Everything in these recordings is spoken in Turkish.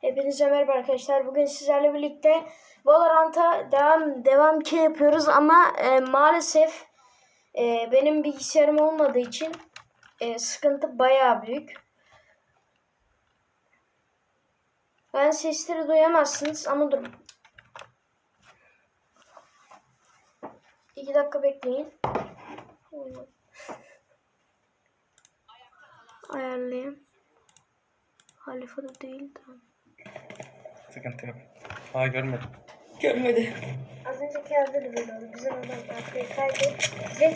Hepinize merhaba arkadaşlar. Bugün sizlerle birlikte Valorant'a devam devam ki yapıyoruz ama e, maalesef e, benim bilgisayarım olmadığı için e, sıkıntı bayağı büyük. Ben sesleri duyamazsınız ama durun. İki dakika bekleyin. Ayarlayayım. Halife da değil tamam. Sıkıntı yok. Aa görmedim. Görmedi. Az önceki yerde de böyle oldu. Bizim adam arkaya kaydı. Ve.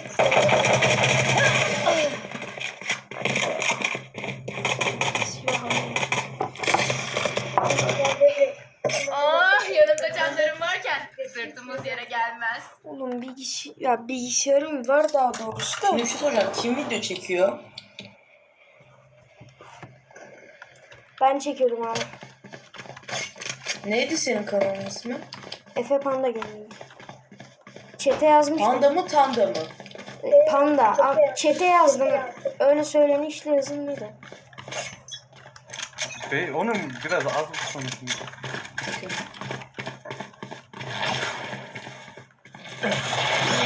Ah yanımda canlarım varken sırtımız yere gelmez. Oğlum bilgisi ya bilgisayarım var daha doğrusu da. Şimdi bir şey soracağım. Kim video çekiyor? Ben çekiyorum abi. Neydi senin kanalın ismi? Efe Panda Gaming. Çete yazmıştım. Panda mı Tanda mı? E, Panda. Aa, Çete yazdım. Öyle söylenişle yazılmıydı. Bey, onun biraz az bir konuşun.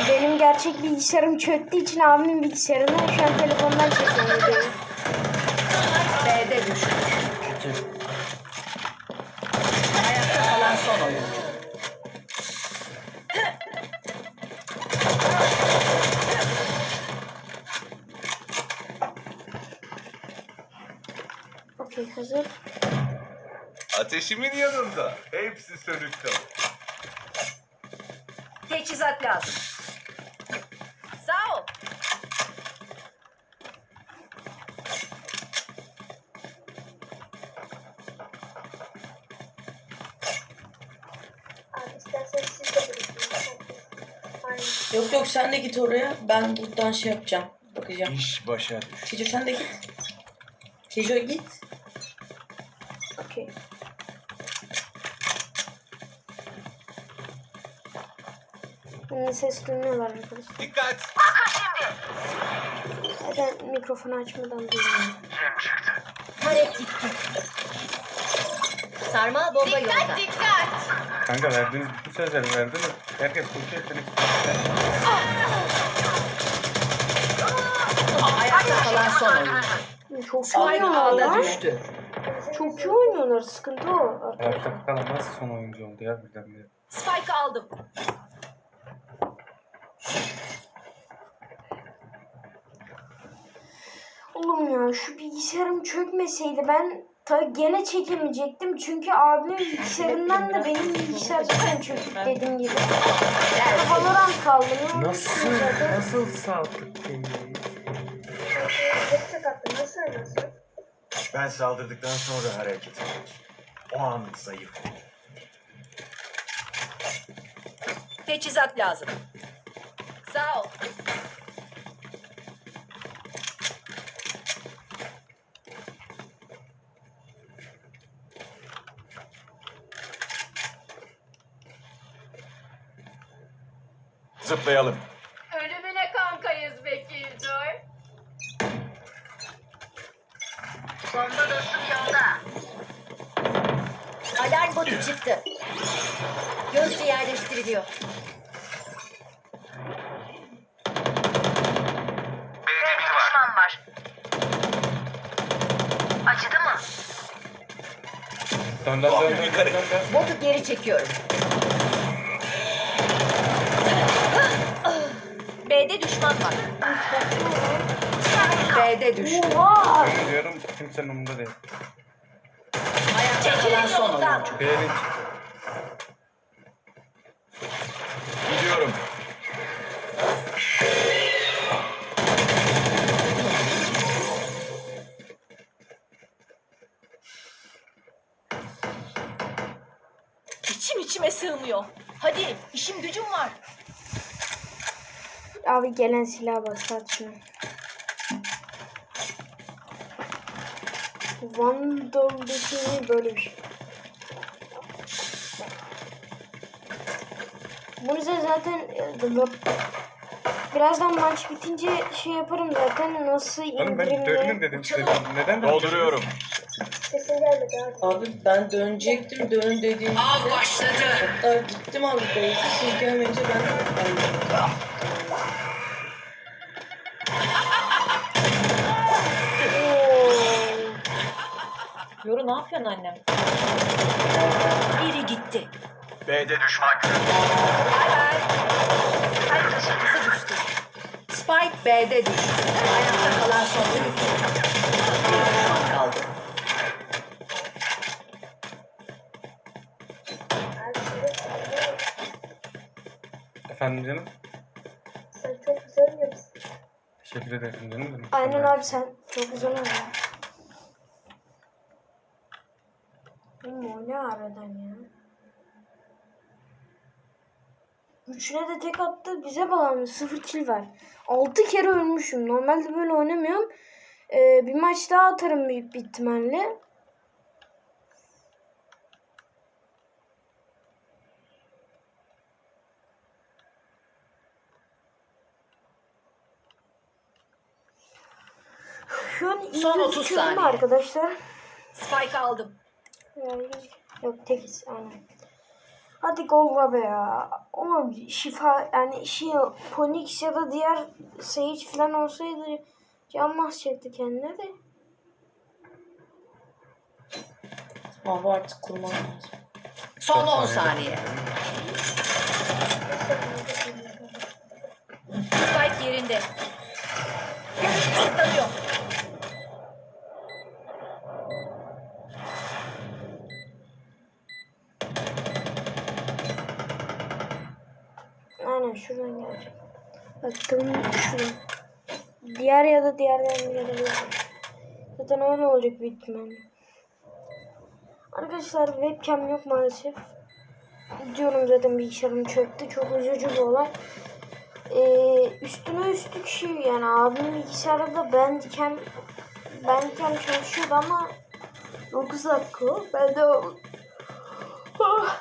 Benim gerçek bilgisayarım çöktüğü için abimin bilgisayarını şu an telefondan çekiyorum videoyu. B'de düştü. Kötü. Ayakta kalan son oyuncu. Okey hazır. Ateşimin yanında. Hepsi sönük kalır. Teçhizat lazım. Yok yok sen de git oraya. Ben buradan şey yapacağım. Bakacağım. İş başa düş. Tejo sen de git. Tejo git. Okey. Benim ses duymuyorlar arkadaşlar. Dikkat! Zaten mikrofonu açmadan duymuyorum. Tarek gitti. Sarmal bomba yolda. Dikkat dikkat. Kanka verdiğiniz bütün sözleri verdiniz. Herkes konuşuyor. Seni Ayakta kalan son oyuncu. Çok iyi oynuyorlar düştü. Çok iyi oynuyorlar. Sıkıntı o. Ayakta kalan nasıl son oyuncu oldu ya birdenbire. Spike aldım. Oğlum ya şu bilgisayarım çökmeseydi ben ta gene çekemeyecektim. Çünkü abimin bilgisayarından da benim bilgisayar zaten çökük dediğim gibi. Valorant kaldı. Ne oldu Nasıl? Nasıl sağlık değil? Nasıl nasıl? Ben saldırdıktan sonra hareket et. O an zayıf. Teçhizat lazım. Sağ ol. Zıplayalım. Ölümüne kankayız be Killjoy. Bomba dostum yolda. Alarm botu çıktı. Gözcü yerleştiriliyor. B'de bir düşman var. Acıdı mı? Dön dön dön dön dön dön. Botu geri çekiyorum. Düşman var. B'de düştü. Oha! Ediyorum kimsenin umurunda değil. Ayakta kalan son oyuncu. Gelen silah bak sat şunu. Vandal'daki böyle bir şey. Bunu zaten e, birazdan maç bitince şey yaparım zaten nasıl Oğlum ben dönün dedim size. Neden Dolduruyorum. Sesin gelmedi abi. Abi ben dönecektim dön dediğimde. Av başladı. Hatta gittim abi base'e siz gelmeyince ben de Yoru ne yapıyorsun annem? Biri gitti. B'de düşman Bay bay. Spike taşıyıcısı düştü. Spike B'de düştü. Ayakta kalan son oyuncu. Bir düşman kaldı. Efendim canım? Sen çok güzel oynuyorsun. Teşekkür ederim canım. benim. Aynen abi sen çok güzel oynuyorsun. Oğlum o ne harbiden ya? Üçüne de tek attı bize bağlandı. Sıfır kill var. Altı kere ölmüşüm. Normalde böyle oynamıyorum. Ee, bir maç daha atarım büyük bir ihtimalle. Şu an Son 30 gözüküyor değil mi saniye. arkadaşlar? Spike aldım. Yani yok tekiz aynen. Hadi gol be ya. Oğlum şifa yani şey Ponix ya da diğer Sage falan olsaydı can bahsetti kendine de. Abi artık kurmam lazım. Son 10 saniye. Öyle olacak büyük ihtimalle. Arkadaşlar webcam yok maalesef. Diyorum zaten bilgisayarım çöktü. Çok üzücü bir olay. Ee, üstüne üstlük şey yani abimin bilgisayarda da bandicam bandicam çalışıyordu ama 9 dakika. Ben de o Oh,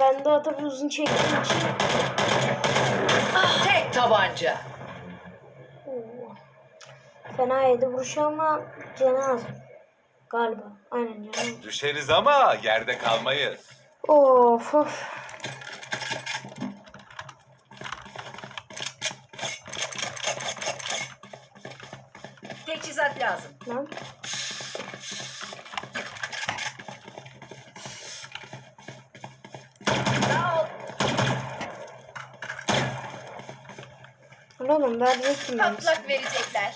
ben de tabii uzun çektiğim için Tek tabanca. Fena yedi vuruş ama cenaze. Galiba. Aynen cenaze. Düşeriz ama yerde kalmayız. Of of. Teçhizat lazım. Lan. Oğlum verecektim ben. Patlak verecekler.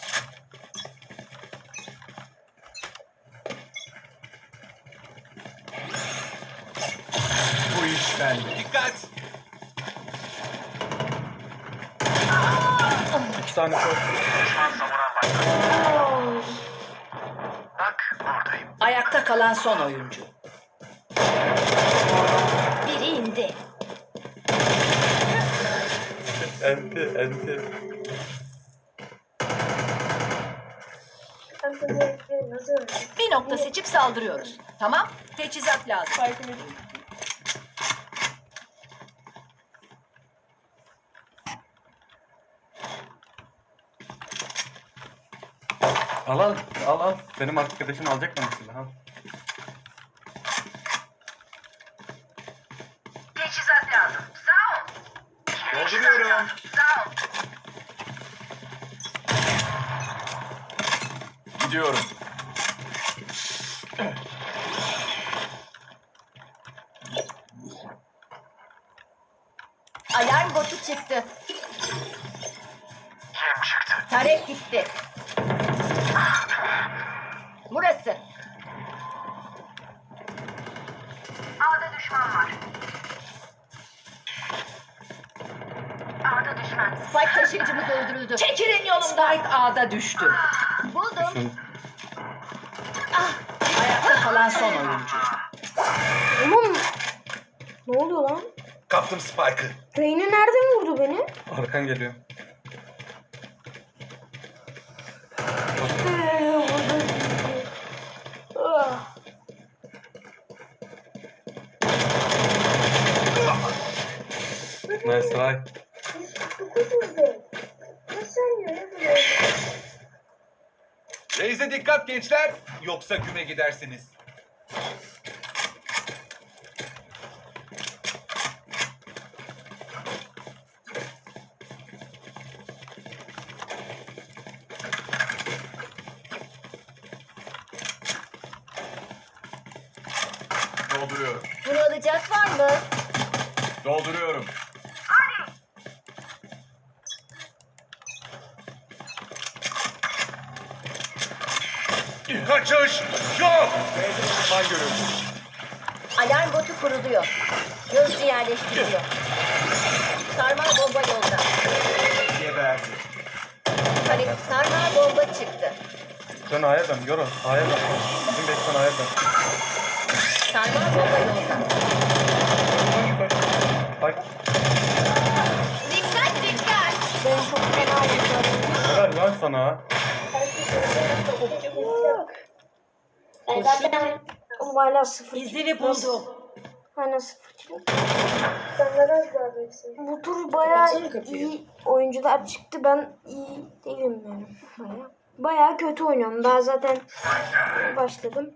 Bu iş bende. Dikkat! Tane short. Oo. Ayakta kalan son oyuncu. Biri indi. Enti, enti. Bir nokta seçip saldırıyoruz. Tamam. Teçhizat lazım. Al al, al al. Benim arkadaşım alacak bana silah. Al. Dolduruyorum. Gidiyorum. Alarm botu çıktı. Kim çıktı? Tarek gitti. Burası. A'da düşman var. A'da düşman. Spike taşıyıcımız öldürüldü. Çekilin yolumdan. Spike A'da düştü. Buldum. Şun, Ayakta kalan son oyuncu. Oğlum. Ne oluyor lan? Kaptım Spike'ı. Reyna nereden vurdu beni? arkan geliyor. Nice try. Dokuz vurdu. Nasıl oynuyor ya böyle? Reis Kendinize dikkat gençler. Yoksa güme gidersiniz. Dolduruyorum. Bunu alacak var mı? Dolduruyorum. Kaçış yok. Düşman görüldü. Alarm botu kuruluyor. Gözcü yerleştiriliyor. Sarmal bomba yolda. Geberdi. Hani sarmal bomba çıktı. Dön A'ya dön. Yoru. A'ya dön. Bizim bekten A'ya dön. Sarmal bomba yolda. Koş koş. Bak. Dikkat dikkat. Ben çok fena oynuyorum. Helal lan sana. Oğlum hala sıfır. İzini buldum. Hala sıfır. Bu tur bayağı Kapatsana kapıyı. iyi oyuncular çıktı. Ben iyi değilim yani. Bayağı. Bayağı kötü oynuyorum. Daha zaten başladım.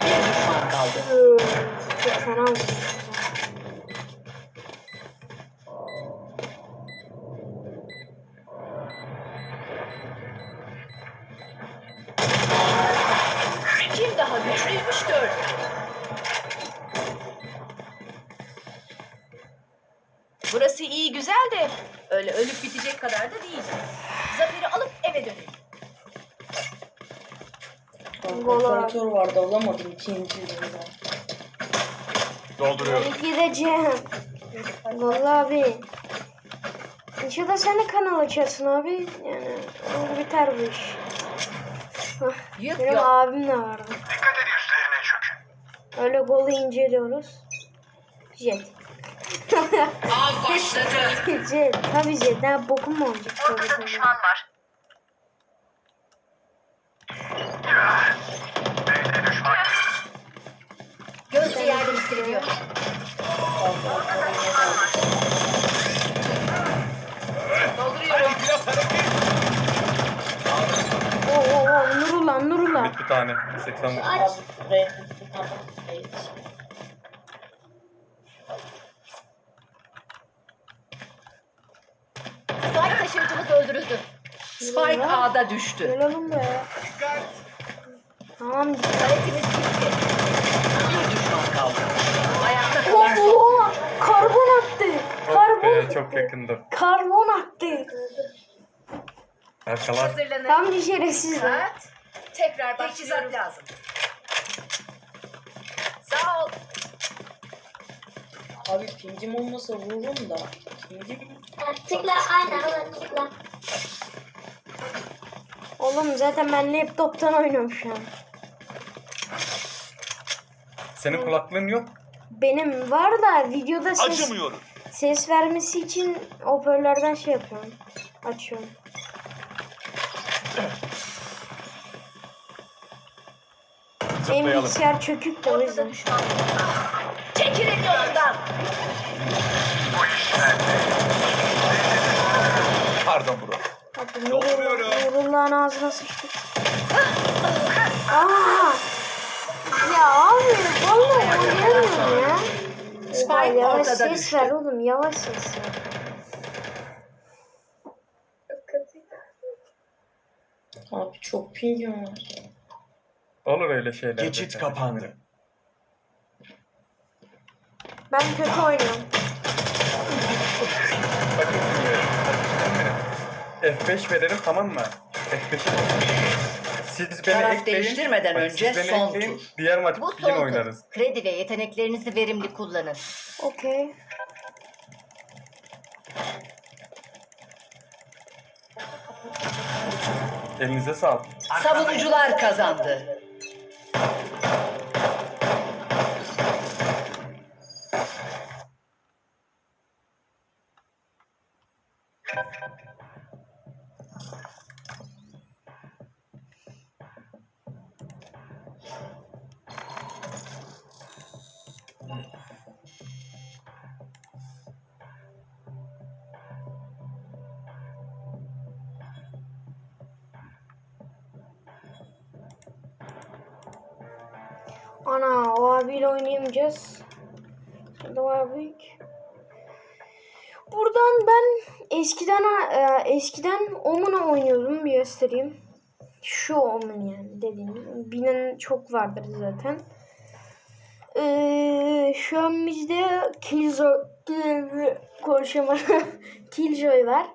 Bir düşman kaldı. Üf, Çok fena oynuyorum. Kim daha güçlüymüş gördük. Burası iyi güzel de öyle ölüp bitecek kadar da değil. Zaferi alıp eve dönelim. Operatör vardı alamadım ikinci yılında. Dolduruyorum. Gideceğim. Vallahi abi. İnşallah sen de kanal açarsın abi. Yani oldu biter bu iş. Hah, Yük Benim yok. abim de vardı. Dikkat edin üstlerine çökün. Öyle golü inceliyoruz. Jet. Av başladı. jet. Tabii jet. Ne bokum mu olacak? Ortada düşman var. B'de biraz hareket. Oo oo oo. Nurullah Nurullah. Bir tane. 80 vur. Evet. Spike taşıyıcımız öldürüldü. Spike A'da düştü. Gel oğlum be. Tamam. Taretimiz gitti. Bir düşman kaldı. Ayakta kalan son. Oo, karbon attı. Oh Karbon. be çok yakındı. Karbon attı. Arkalar. Hazırlanın. Tam bir şerefsiz lan. Tekrar Teçhizat başlıyoruz. lazım. Sağ ol. Abi pingim olmasa vururum da. Pingim Tıkla aynen ona tıkla. Oğlum zaten ben laptoptan oynuyorum şu an. Senin kulaklığın yok. Benim var da videoda ses, Acımıyoruz. Ses vermesi için hoparlörden şey yapıyorum. Açıyorum. Benim Zıplayalım. bilgisayar çökük de o yüzden. Çekilin yolundan. Pardon bro. Abi Dolduruyorum. Nurullah- Nurullah'ın ağzına sıçtık. Aa! Ya abi vallahi oynayamıyorum ya. Spike Ya yavaş ses düştü. ver oğlum yavaş ses ver. Abi çok pingim var. Olur öyle şeyler. Geçit zaten. kapandı. Ben kötü oynuyorum. Bakın şimdi. F5 verelim tamam mı? F5'i siz beni Taraf ekleyin. değiştirmeden Bak, önce siz beni son ekleyin, tur. Diğer maç Bu yine son tur. oynarız. Kredi ve yeteneklerinizi verimli kullanın. Okey. Elinize sağlık. Savunucular kazandı. Ana o abiyle oynayamayacağız. Şimdi o abi. Buradan ben eskiden e, eskiden Omen'a oynuyordum bir göstereyim. Şu Omen yani dediğim. Binen çok vardır zaten. Ee, şu an bizde Killjoy konuşamadım. Killjoy var.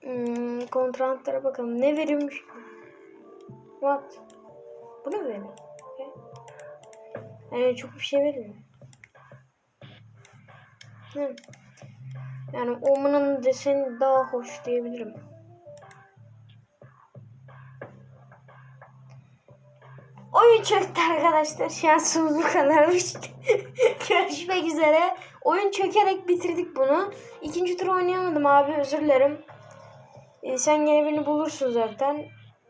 Hmm, kontratlara bakalım. Ne veriyormuş? What? Bu ne böyle? Yani çok bir şey vermiyor. Hı. Yani Omen'ın deseni daha hoş diyebilirim. Oyun çöktü arkadaşlar. Şansımız bu kadarmış. Görüşmek üzere. Oyun çökerek bitirdik bunu. İkinci tur oynayamadım abi özür dilerim. Ee, sen gene beni bulursun zaten.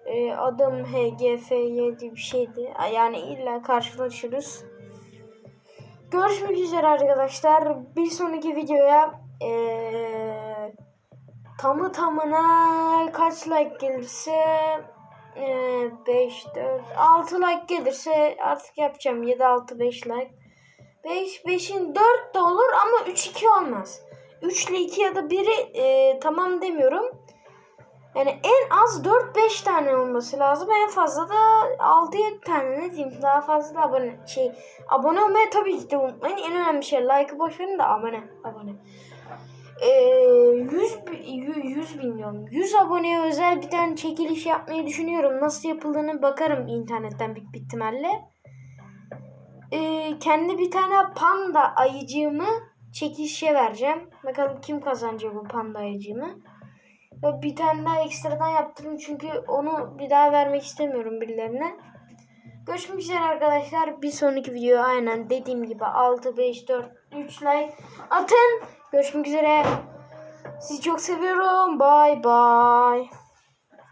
Ee, adım HGFY diye bir şeydi. Yani illa karşılaşırız. Görüşmek üzere arkadaşlar. Bir sonraki videoya ee, tamı tamına kaç like gelirse 5, 4, 6 like gelirse artık yapacağım. 7, 6, 5 like. 5, 5'in 4 de olur ama 3, 2 olmaz. 3 ile 2 ya da 1'i e, tamam demiyorum. Yani en az 4-5 tane olması lazım. En fazla da 6-7 tane ne diyeyim. Daha fazla da abone şey abone olmayı tabii ki de unutmayın. En önemli şey like'ı boş verin de abone. Abone. Ee, 100, bi- yü- 100 bin diyorum. 100 aboneye özel bir tane çekiliş yapmayı düşünüyorum. Nasıl yapıldığını bakarım internetten büyük bir ihtimalle. Ee, kendi bir tane panda ayıcığımı çekilişe vereceğim. Bakalım kim kazanacak bu panda ayıcığımı. Bir tane daha ekstradan yaptırdım çünkü onu bir daha vermek istemiyorum birilerine. Görüşmek üzere arkadaşlar. Bir sonraki video aynen dediğim gibi 6, 5, 4, 3 like atın. Görüşmek üzere. Sizi çok seviyorum. Bye bye.